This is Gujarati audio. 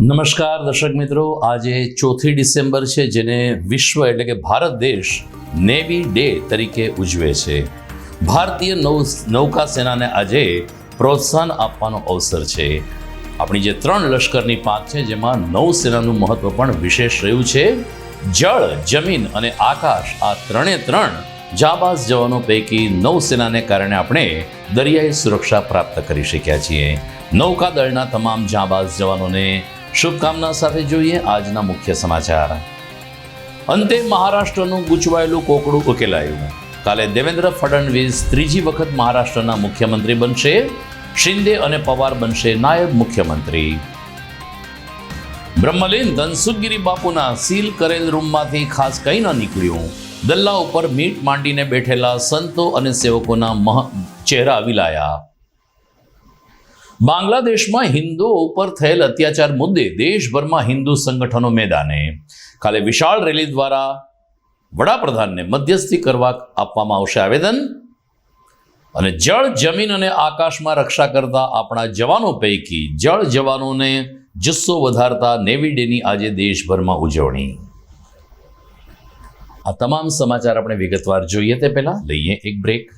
નમસ્કાર દર્શક મિત્રો, આજે ચોથી ડિસેમ્બર છે જેને વિશ્વ એટલે કે ભારત દેશ નેવી ડે તરીકે ઉજવે છે. ભારતીય નૌ, નૌકા સેનાને આજે પ્રોત્સાહન આપવાનો અવસર છે. આપણી જે ત્રણ લશ્કરની પાંખ છે જેમાં નૌસેનાનું મહત્વ પણ વિશેષ રહ્યું છે. જળ, જમીન અને આકાશ આ ત્રણે ત્રણ જાબાઝ જવાનો પૈકી નૌસેનાને કારણે આપણે દરિયાઈ સુરક્ષા પ્રાપ્ત કરી શક્યા છીએ. નૌકાદળના તમામ જાબાઝ જવાનોને શુભકામના સાથે જોઈએ આજના મુખ્ય સમાચાર. અંતે મહારાષ્ટ્રનું ગૂંચવાયેલું કોકડું ઉકેલાયું. કાલે દેવેન્દ્ર ફડણવીસ ત્રીજી વખત મહારાષ્ટ્રના મુખ્યમંત્રી બનશે, શિંદે અને પવાર બનશે નાયબ મુખ્યમંત્રી. બ્રહ્મલીન ધનસુખગીરી બાપુના સીલ કરેલ રૂમમાંથી ખાસ કંઈ ન નીકળ્યું. દલ્લા ઉપર મીટ માંડીને બેઠેલા સંતો અને સેવકોના મહ, ચહેરા વિલાયા. બાંગ્લાદેશમાં હિન્દુઓ ઉપર થયેલ અત્યાચાર મુદ્દે દેશભરમાં હિન્દુ સંગઠનો મેદાને. કાલે વિશાળ રેલી દ્વારા વડાપ્રધાનને મધ્યસ્થી કરવા આપવામાં આવશે આવેદન. અને જળ, જમીન અને આકાશમાં રક્ષા કરતા આપણા જવાનો પૈકી જળ જવાનોને જુસ્સો વધારતા નેવી ડેની આજે દેશભરમાં ઉજવણી. આ તમામ સમાચાર આપણે વિગતવાર જોઈએ તે પહેલાં. લઈએ એક બ્રેક.